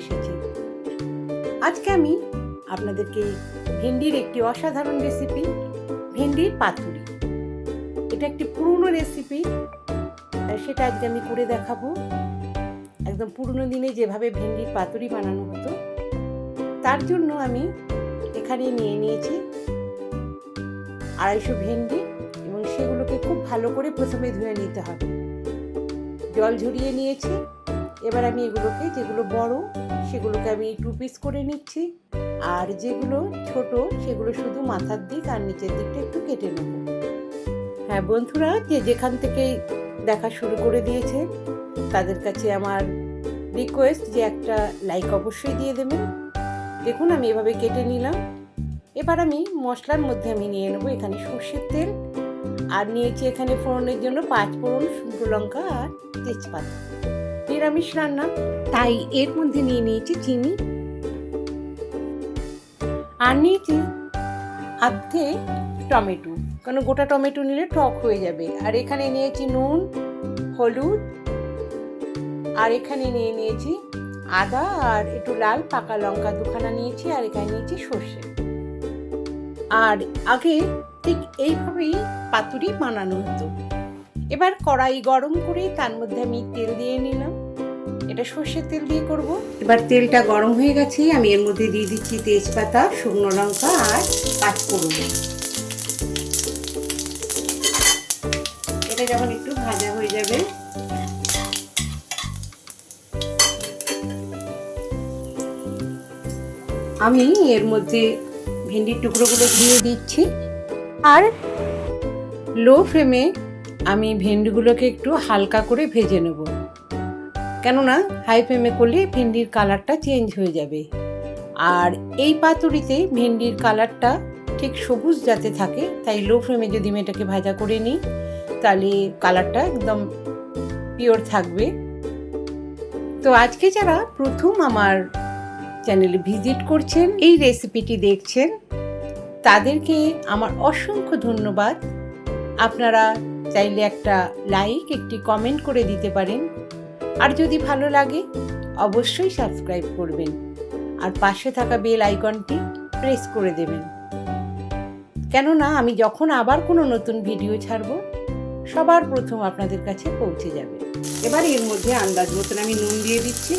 এসেছি। আজকে আমি আপনাদেরকে ভেন্ডির একটি অসাধারণ রেসিপি ভেন্ডির পাতুরি। এটা একটি পুরনো রেসিপি সেটা আজকে আমি করে দেখাবো। একদম পুরনো দিনে যেভাবে ভেন্ডির পাতুরি বানানো হতো, তার জন্য আমি এখানে নিয়ে নিয়েছি আড়াইশো ভেন্ডি এবং সেগুলোকে খুব ভালো করে প্রথমে ধুয়ে নিতে হবে। জল ঝরিয়ে নিয়েছি। এবার আমি এগুলোকে, যেগুলো বড়, সেগুলোকে আমি টু পিস করে নিচ্ছি। আর যেগুলো ছোট, সেগুলো শুধু মাথার দিক আর নিচের দিকটা একটু কেটে নেব। হ্যাঁ বন্ধুরা, যে যেখান থেকে দেখা শুরু করে দিয়েছে, তাদের কাছে আমার রিকোয়েস্ট যে একটা লাইক অবশ্যই দিয়ে দেবেন। দেখুন, আমি এভাবে কেটে নিলাম। এবার আমি মশলার মধ্যে আমি নিয়ে নেব এখানে সর্ষের তেল। আর নিয়েছি এখানে ফোড়নের জন্য পাঁচ ফোড়ন, শুকনো লঙ্কা আর তেজপাতা। নিরামিষ রান্না, তাই এর মধ্যে নিয়ে নিয়েছি চিনি। আর নিয়েছি আধে টমেটো কারণ গোটা টমেটো নিলে টক হয়ে যাবে। আর এখানে নিয়েছি নুন, হলুদ, আর এখানে নিয়ে নিয়েছি আদা, আর একটু লাল পাকা লঙ্কা দুখানা নিয়েছি, আর এখানে নিয়েছি সর্ষে। আর আগে ঠিক এইভাবেই পাতুরি বানানো হতো। এবার কড়াই গরম করে তার মধ্যে আমি তেল দিয়ে নিলাম। এটা সর্ষের তেল দিয়ে করব। এবার তেলটা গরম হয়ে গেছে, আমি এর মধ্যে দিয়ে দিচ্ছি তেজপাতা, শুকনো লঙ্কা আর পাঁচফোড়ন। এটা যখন একটু ভাজা হয়ে যাবে, আমি এর মধ্যে ভেন্ডির টুকরোগুলো দিয়ে দিচ্ছি। আর লো ফ্লেমে আমি ভেন্ডিগুলোকে একটু হালকা করে ভেজে নেব। কেননা হাই ফ্লেমে করলে ভেন্ডির কালারটা চেঞ্জ হয়ে যাবে। আর এই পাতুরিতে ভেন্ডির কালারটা ঠিক সবুজ যাতে থাকে, তাই লো ফ্লেমে যদি আমি এটাকে ভাজা করে নিই, তাহলে কালারটা একদম পিওর থাকবে। তো আজকে যারা প্রথম আমার চ্যানেলে ভিজিট করছেন, এই রেসিপিটি দেখছেন, তাদেরকে আমার অসংখ্য ধন্যবাদ। আপনারা চাইলে একটা লাইক একটি কমেন্ট করে দিতে পারেন। আর যদি ভালো লাগে, অবশ্যই সাবস্ক্রাইব করবেন। আর পাশে থাকা বেল আইকনটি প্রেস করে দেবেন। কেননা, আমি যখন আবার কোনো নতুন ভিডিও ছাড়ব, সবার প্রথম আপনাদের কাছে পৌঁছে যাবে। এবার এর মধ্যে আন্দাজ মতন আমি নুন দিয়ে দিচ্ছি।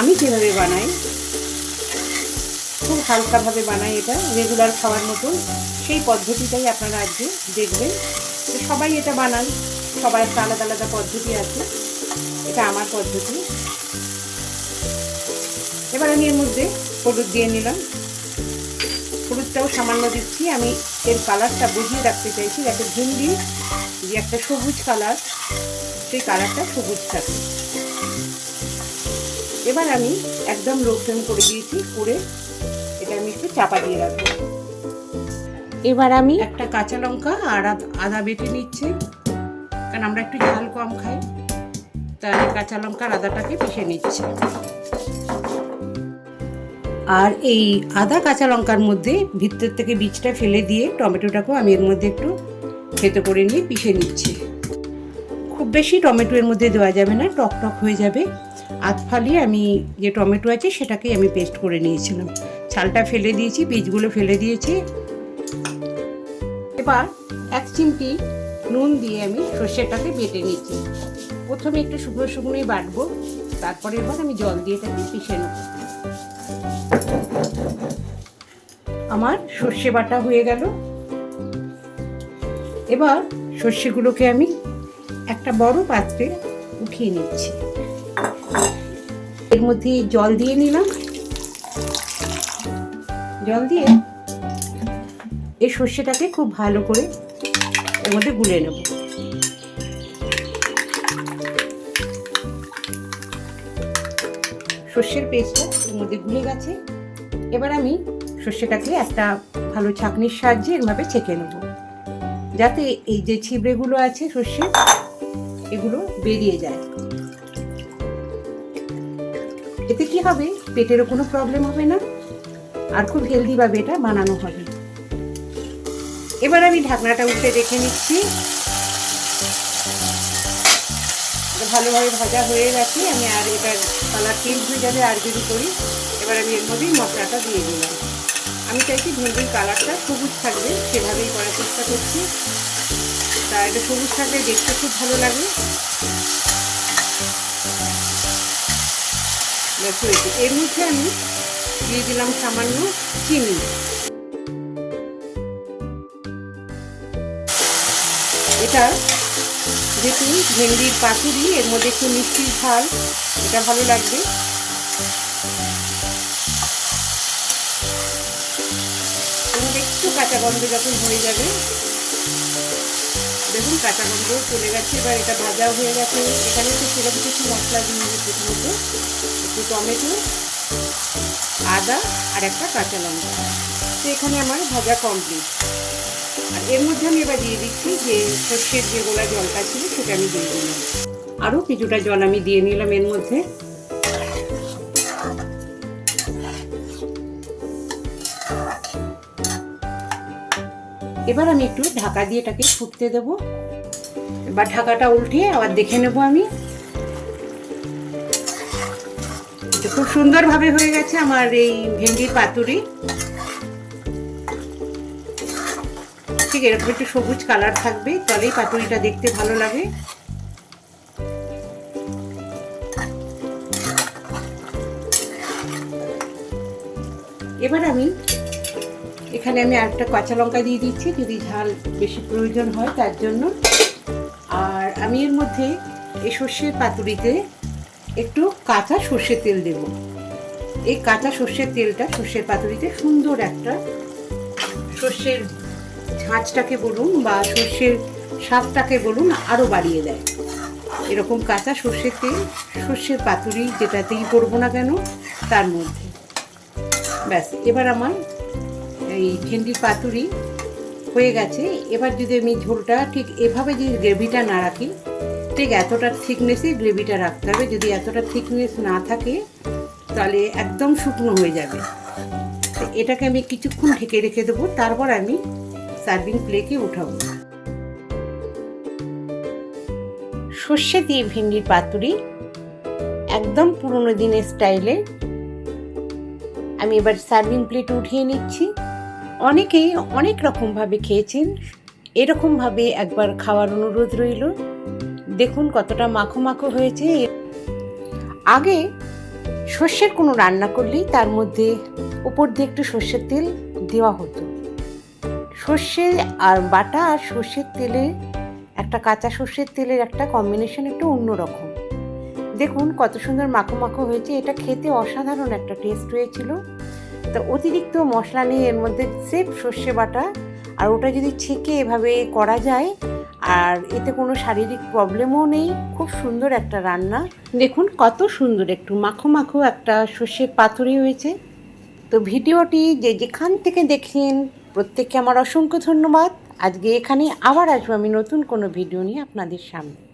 আমি যেভাবে বানাই খুব হালকাভাবে বানাই এটা রেগুলার খাওয়ার মতো। সেই পদ্ধতিটাই আপনারা আজকে দেখবেন। সবাই এটা বানান। সবাই একটা আলাদা আলাদা পদ্ধতি আছে। এটা আমার পদ্ধতি। এবার আমি এর মধ্যে হলুদ দিয়ে নিলাম। হলুদটাও সামান্য দিচ্ছি। আমি এর কালারটা বুঝিয়ে রাখতে চাইছি যাতে ভিন্ডি যে একটা সবুজ কালার সেই কালারটা সবুজ থাকে। এবার আমি একদম লো করে দিয়েছি। করে আমি একটু চাপা দিয়ে রাখব। এবার আমি একটা কাঁচা লঙ্কা আর আদা বেটে নিচ্ছি। কারণ আমরা একটু ঝাল কম খাই তাই কাঁচা লঙ্কা আর আদাটাকে পিষে নিচ্ছি। আর এই আদা কাঁচা লঙ্কার মধ্যে ভিতর থেকে বীজটা ফেলে দিয়ে টমেটোটাকেও আমি এর মধ্যে একটু খেতে করে নিয়ে পিষে নিচ্ছি। খুব বেশি টমেটো এর মধ্যে দেওয়া যাবে না টক টক হয়ে যাবে। আধ ফালিয়ে আমি যে টমেটো আছে সেটাকেই আমি পেস্ট করে নিয়েছিলাম। ছালটা ফেলে দিয়েছি, বীজগুলো ফেলে দিয়েছি। এবার এক চিমটি নুন দিয়ে আমি সর্ষেটাকে বেটে নিচ্ছি। প্রথমে একটু শুকনো শুকনোই বাটবো, তারপরে এবার আমি জল দিয়ে এটাকে পিষে নেব। আমার সর্ষে বাটা হয়ে গেল। এবার সর্ষেগুলোকে আমি একটা বড় পাত্রে উঠিয়ে নিচ্ছি। এর মধ্যে জল দিয়ে নিলাম। জল দিয়ে এই সর্ষেটাকে খুব ভালো করে এর মধ্যে গুলে নেব। সর্ষের পেস্টটা এর মধ্যে গুলে গেছে। এবার আমি সর্ষেটাকে একটা ভালো ছাঁকনির সাহায্যে এরভাবে ছেঁকে নেব। যাতে এই যে ছিবড়েগুলো আছে সর্ষে, এগুলো বেরিয়ে যায়। এতে কি হবে? পেটেরও কোনো প্রবলেম হবে না। আর খুব হেলদিভাবে এটা বানানো হবে। এবার আমি ঢাকনাটা উঠে রেখে নিচ্ছি। ভালোভাবে ভাজা হয়ে গেছে। আমি আর এবার কালার চেঞ্জ হয়ে যাবে আর যদি করি, এবার আমি এর মধ্যেই মশলাটা দিয়ে দিলাম। আমি চাইছি ভেন্ডির কালারটা সবুজ থাকবে, সেভাবেই করার চেষ্টা করছি। তা এটা সবুজ থাকলে দেখতে খুব ভালো লাগে। এর মধ্যে আমি দিয়ে দিলাম সামান্য চিনি। এটা যেহেতু ভেন্ডির পাতুরি, এর মধ্যে একটু মিষ্টির ঝাল, এটা ভালো লাগবে। একটু কাঁচা গন্ধ যখন হয়ে যাবে, দেখুন কাঁচা গন্ধ চলে গেছে, এবার এটা ভাজা হয়ে গেছে। এখানে একটু সেরকম কিছু মশলা দিয়ে প্রথমত, একটু টমেটো আদা আর একটা কাঁচা লঙ্কা। তো এখানে আমার ভাজা কমপ্লিট আর এর মধ্যে আমি এবার দিয়ে দিচ্ছি যে সর্ষের যে গোলা জলটা ছিল সেটা আমি দিয়ে দিলাম। আরও কিছুটা জল আমি দিয়ে নিলাম এর মধ্যে। এবার আমি একটু ঢাকা দিয়ে এটাকে ফুটতে দেব। এবার ঢাকাটা উল্টিয়ে আবার দেখে নেব আমি। খুব সুন্দরভাবে হয়ে গেছে আমার এই ভেন্ডির পাতুরি। ঠিক এরকম একটু সবুজ কালার থাকবে তবেই পাতুরিটা দেখতে ভালো লাগে। এবার আমি এখানে আমি আরেকটা কাঁচা লঙ্কা দিয়ে দিচ্ছি, যদি ঝাল বেশি প্রয়োজন হয় তার জন্য। আর আমি এর মধ্যে এই সর্ষের পাতুরিতে একটু কাঁচা সর্ষের তেল দেব। এই কাঁচা সর্ষের তেলটা সর্ষের পাতুরিতে সুন্দর একটা সর্ষের ঝাঁচটাকে বলুন বা সর্ষের স্বাদটাকে বলুন আরও বাড়িয়ে দেয়। এরকম কাঁচা সর্ষের তেল, সর্ষের পাতুরি যেটাতেই করব না কেন, তার মধ্যে। ব্যাস, এবার আমার এই ভেন্ডির পাতুরি হয়ে গেছে। এবার যদি আমি ঝোলটা ঠিক এভাবে যদি গ্রেভিটা না রাখি ঠিক এতটা থিকনেসই গ্রেভিটা রাখতে হবে। যদি এতটা থিকনেস না থাকে, তাহলে একদম শুকনো হয়ে যাবে। তো এটাকে আমি কিছুক্ষণ ঢেকে রেখে দেবো, তারপর আমি সার্ভিং প্লেটে উঠাবো। সর্ষে দিয়ে ভেন্ডির পাতুরি একদম পুরনো দিনের স্টাইলে আমি এবার সার্ভিং প্লেট উঠিয়ে নিচ্ছি। অনেকেই অনেক রকমভাবে খেয়েছেন, এরকমভাবে একবার খাওয়ার অনুরোধ রইল। দেখুন কতটা মাখো মাখো হয়েছে। আগে সর্ষের কোনো রান্না করলেই তার মধ্যে উপর দিয়ে একটু সর্ষের তেল দেওয়া হতো। সর্ষে আর বাটা আর সর্ষের তেলে, একটা কাঁচা সর্ষের তেলের একটা কম্বিনেশন একটু অন্যরকম। দেখুন কত সুন্দর মাখো মাখো হয়েছে। এটা খেতে অসাধারণ একটা টেস্ট হয়েছিল। তো অতিরিক্ত মশলা নেই এর মধ্যে সেফ সর্ষে বাটা, আর ওটা যদি ছেঁকে এভাবে করা যায় আর এতে কোনো শারীরিক প্রবলেমও নেই। খুব সুন্দর একটা রান্না। দেখুন কত সুন্দর। একটু মাখো মাখো একটা সর্ষের পাথরি হয়েছে। তো ভিডিওটি যে যেখান থেকে দেখেন প্রত্যেককে আমার অসংখ্য ধন্যবাদ। আজকে এখানে আবার আসব আমি নতুন কোনো ভিডিও নিয়ে আপনাদের সামনে।